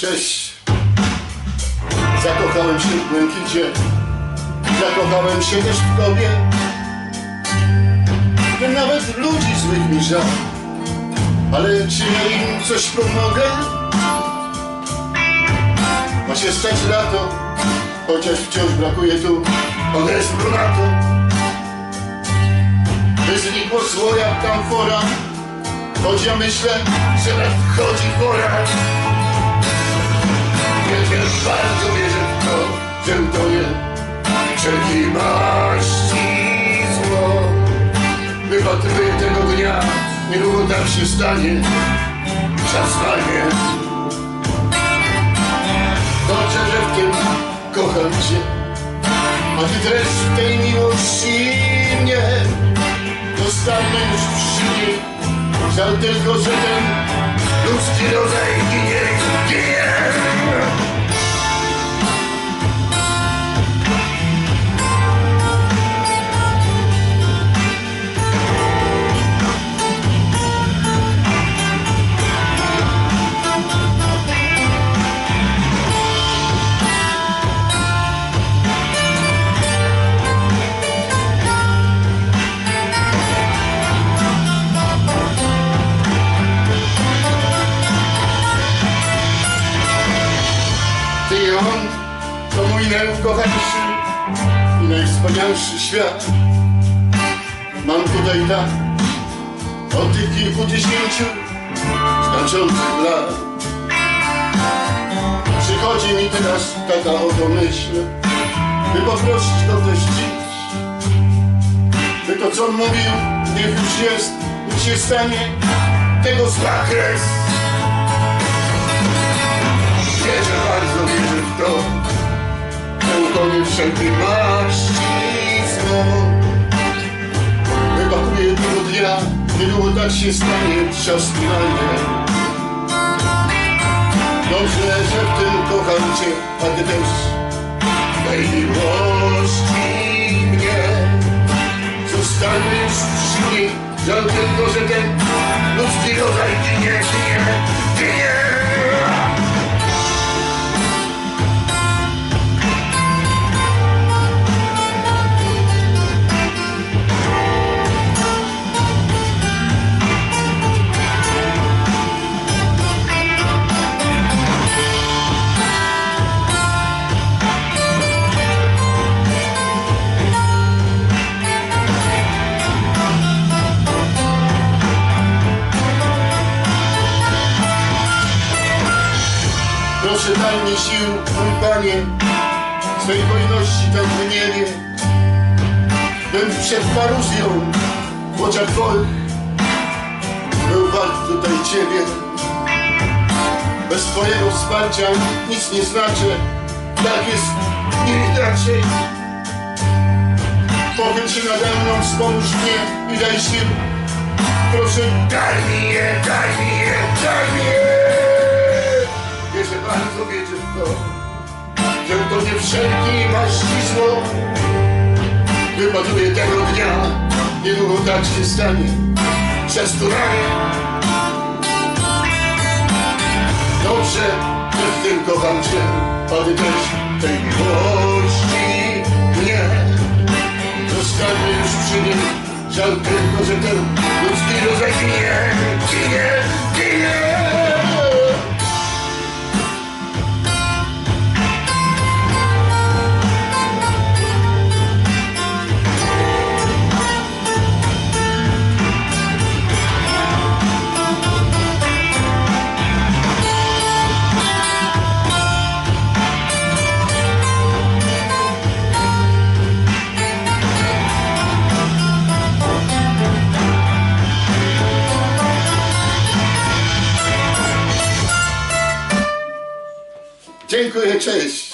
Cześć. Zakochałem się w błękicie. Zakochałem się też w tobie. Że nawet ludzi złych mi żal. Ale czy ja im coś pomogę? Ma się stać lato, chociaż wciąż brakuje tu adresu na to. By znikło zło jak kamfora, choć ja myślę, że nadchodzi pora. Wiecie, bardzo wierzę w to, że utonie wszelkiej maści zło. Wypatruję tego dnia, niedługo tak się stanie, czas stanie. Dobrze, że w tym kocham cię, a ty też w tej miłości mnie. Zostanę już przy niej, żal tylko, że ten ludzki rodzaj ginie. Mój najukochańszy i najwspanialszy świat. Mam tutaj tak od tych kilkudziesięciu znaczących lat. Przychodzi mi teraz taka oto myśl, by poprosić go też dziś. By to co mówił, niech już jest, niech się stanie tego zakres. Wierzę, wszelkiej maści zło. Wypatruję tego dnia, niedługo tak się stanie, czas minanie. Dobrze, że w tym kocham Cię, a Ty też tej miłości mnie. Zostanę już przy niej, żal tylko, że ten ludzki rodzaj ginie, ginie. Proszę daj mi sił, mój Panie, swej hojności tak wymienię, bym przed paruzją w oczach był wart tutaj Ciebie. Bez Twojego wsparcia nic nie znaczę, tak jest inaczej. Pochyl się nade mną, wspomóż mnie i daj sił. Proszę, daj mi je, daj mi je, daj mi je. Bardzo, wierzę w to, że to nie wszelkiej maści zło. Wypatruję tego dnia, niedługo tak się stanie, czas tu ranie. Dobrze, że w tym kocham Cię, też tej miłości mnie. Zostanę już przy niej, żal tylko, że ten ludzki rodzaj ginie, ginie, ginie. Dziękuję, cześć.